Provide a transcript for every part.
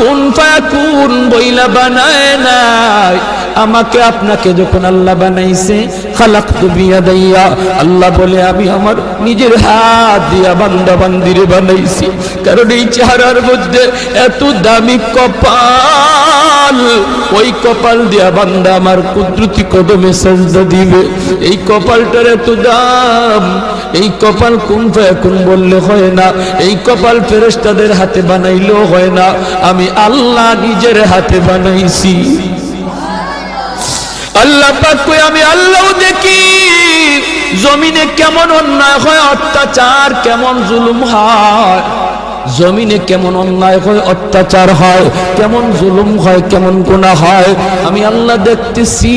কোন ফায়াকুন বইলা বানায় নাই? আমাকে আপনাকে যখন আল্লাহ বানাইছে, খালাকতু বিয়াদাইয়া, আল্লাহ বলে, আমি আমার নিজের হাত দিয়া বান্দা বান্দিরে বানাইছি। কারণ এই চেহারার মধ্যে এত দামি কপাল। ওই কপাল দিয়া বান্দা আমার কুদরতি কদমে সাজদা দিবে। এই কপালটার এত দাম। এই কপাল কোন কোন বললে হয় না, এই কপাল ফেরেস্তাদের হাতে বানাইলেও হয় না, আমি আল্লাহ নিজের হাতে বানাইছি। আল্লাহ পাক কই আমি আল্লাহ দেখি, জমিনে কেমন অন্যায় হয়, অত্যাচার কেমন জুলুম হয়। জমিনে কেমন অন্যায় হয়, অত্যাচার হয়, কেমন জুলুম হয়, কেমন গুনাহ হয়, আমি আল্লাহ দেখতেছি।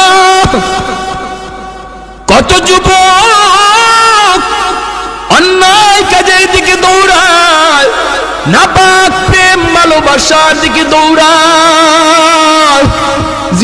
নাপাক প্রেম ভালোবাসার দিকে দৌড়ায়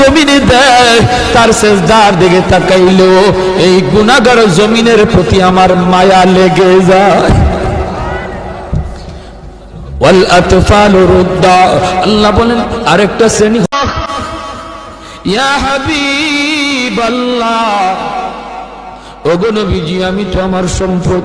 জমিনে দেয়, তার সেজদার দিকে তাকাইলেও এই গুনাগার জমিনের প্রতি আমার মায়া লেগে যায়। আল্লাহ বলেন, আরেকটা শ্রেণি ইয়া ওগো নবীজি, আমি তো আমার সম্পদ।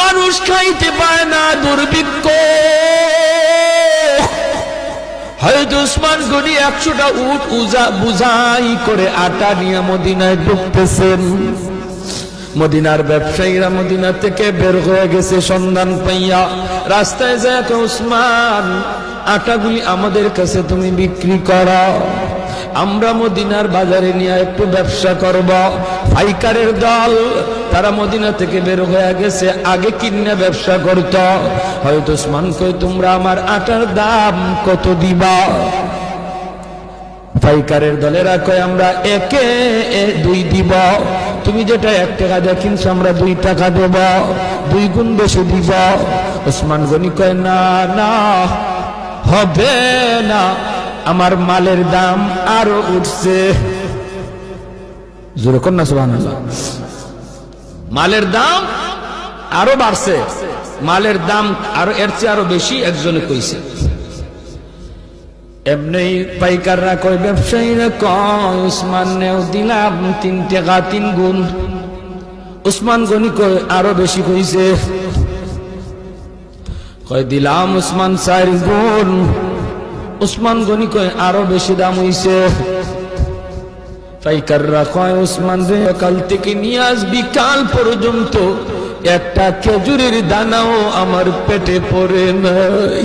মানুষ খাইতে পায় না, দুর্ভিক্ষ। হয়তো উসমান গনি একশোটা উট উজা বুঝাই করে আটা নিয়ে মদিনায় ঢুকতেছেন। মদিনার ব্যবসায়ীরা মদিনা থেকে বের হয়ে গেছে, সন্ধান পাইয়া। রাস্তায় যায় উসমান, আটাগুলি আমাদের কাছে তুমি বিক্রি করো। আমরা মদিনার বাজারে নিয়ে একটু ব্যবসা করব। পাইকারের দল তারা মদিনা থেকে বের হয়ে গেছে, আগে কিনে ব্যবসা করত। হয়তো উসমান কই তোমরা আমার আটার দাম কত দিবা? পাইকারের দলেরা কয়, আমরা একে দুই দিব। তুমি যেটা এক টাকা দিয়ে কিনছো, আমরা দুই টাকা দেব। দুই গুণ বেশি দিব। ওসমান গনি কয়, না না, হবে না। আমার মালের দাম আরও উঠছে। জোরে না, সুবহানাল্লাহ। মালের দাম আরও বাড়ছে। মালের দাম আরও, এর চেয়ে আরও বেশি একজনে কইছে। এমনি পাইকাররা কয়, ব্যবসায়ীরা কয়, উসমান নেও দিলাম তিন টাকা, তিন গুণ। উসমান গনি কয়, আরও বেশি কইছে। কয়, দিলাম উসমান চার গুণ। উসমান গনি কয়, আরও বেশি দাম হইছে। পাইকাররা কয়, ওসমান রে কাল থেকে নিয়ে আসবি, কাল পর্যন্ত একটা খেজুরের দানাও আমার পেটে পড়ে নাই।